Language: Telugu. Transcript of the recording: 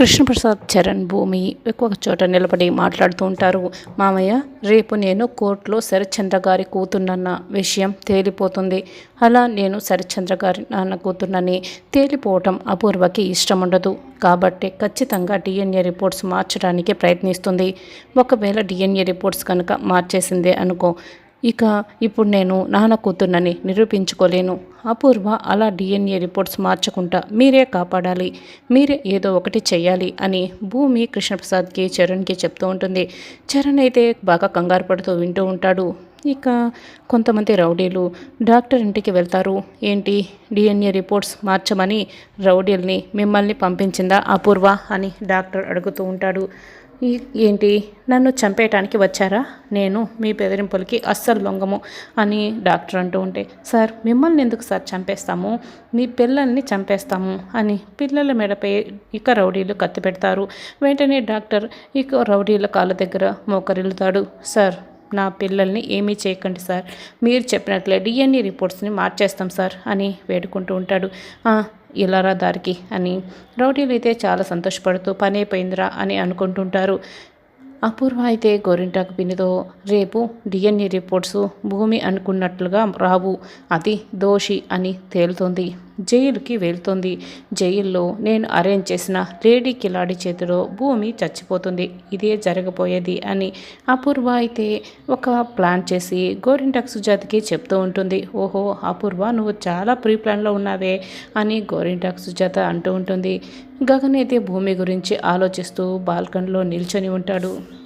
కృష్ణప్రసాద్ చరణ్ భూమి ఎక్కువ చోట నిలబడి మాట్లాడుతూ ఉంటారు. మామయ్య రేపు నేను కోర్టులో శరత్చంద్ర గారి కూతున్నన్న విషయం తేలిపోతుంది. అలా నేను శరత్చంద్ర గారి నాన్న కూతున్నని తేలిపోవటం అపూర్వకి ఇష్టం ఉండదు కాబట్టి ఖచ్చితంగా డిఎన్ఏ రిపోర్ట్స్ మార్చడానికి ప్రయత్నిస్తుంది. ఒకవేళ డిఎన్ఏ రిపోర్ట్స్ కనుక మార్చేసిందే అనుకో ఇక ఇప్పుడు నేను నాన్న కూతుర్నని నిరూపించుకోలేను. అపూర్వ అలా డిఎన్ఏ రిపోర్ట్స్ మార్చకుండా మీరే కాపాడాలి మీరే ఏదో ఒకటి చేయాలి అని భూమి కృష్ణప్రసాద్కి చరణ్కి చెప్తూ ఉంటుంది. చరణ్ అయితే బాగా కంగారు పడుతూ వింటూ ఉంటాడు. ఇక కొంతమంది రౌడీలు డాక్టర్ ఇంటికి వెళ్తారు. ఏంటి? డిఎన్ఏ రిపోర్ట్స్ మార్చమని రౌడీల్ని మిమ్మల్ని పంపించిందా అపూర్వ అని డాక్టర్ అడుగుతూ ఉంటాడు. ఏంటి? నన్ను చంపేయటానికి వచ్చారా? నేను మీ బెదిరింపులకి అస్సలు లొంగము అని డాక్టర్ అంటూ ఉంటే సార్ మిమ్మల్ని ఎందుకు సార్ చంపేస్తాము? మీ పిల్లల్ని చంపేస్తాము అని పిల్లల మెడపై ఇక రౌడీలు కత్తి పెడతారు వెంటనే డాక్టర్ ఇక రౌడీల కాళ్ళ దగ్గర మోకరిల్లుతాడు. సార్ నా పిల్లల్ని ఏమీ చేయకండి సార్. మీరు చెప్పినట్లే డిఎన్ఏ రిపోర్ట్స్ని మార్చేస్తాం సార్ అని వేడుకుంటూ ఉంటాడు. ఇలారా దారికి అని. రౌడీలు అయితే చాలా సంతోషపడుతూ పని అయిపోయిందిరా అని అనుకుంటుంటారు. అపూర్వ అయితే గోరింటాకు పిన్నితో రేపు డిఎన్ఏ రిపోర్ట్స్ భూమి అనుకున్నట్లుగా రావు. అది దోషి అని తేలుతుంది. జైలుకి వెళ్తుంది. జైల్లో నేను అరేంజ్ చేసిన లేడీ కిలాడి చేతిలో భూమి చచ్చిపోతుంది. ఇదే జరగబోయేది అని అపూర్వ అయితే ఒక ప్లాన్ చేసి గోరింటాకు సుజాతకి చెప్తూ ఉంటుంది. ఓహో అపూర్వ నువ్వు చాలా ప్రీ ప్లాన్లో ఉన్నావే అని గోరింటాకు సుజాత అంటూ ఉంటుంది. గగన్ అయితే భూమి గురించి ఆలోచిస్తూ బాల్కన్లో నిల్చొని ఉంటాడు.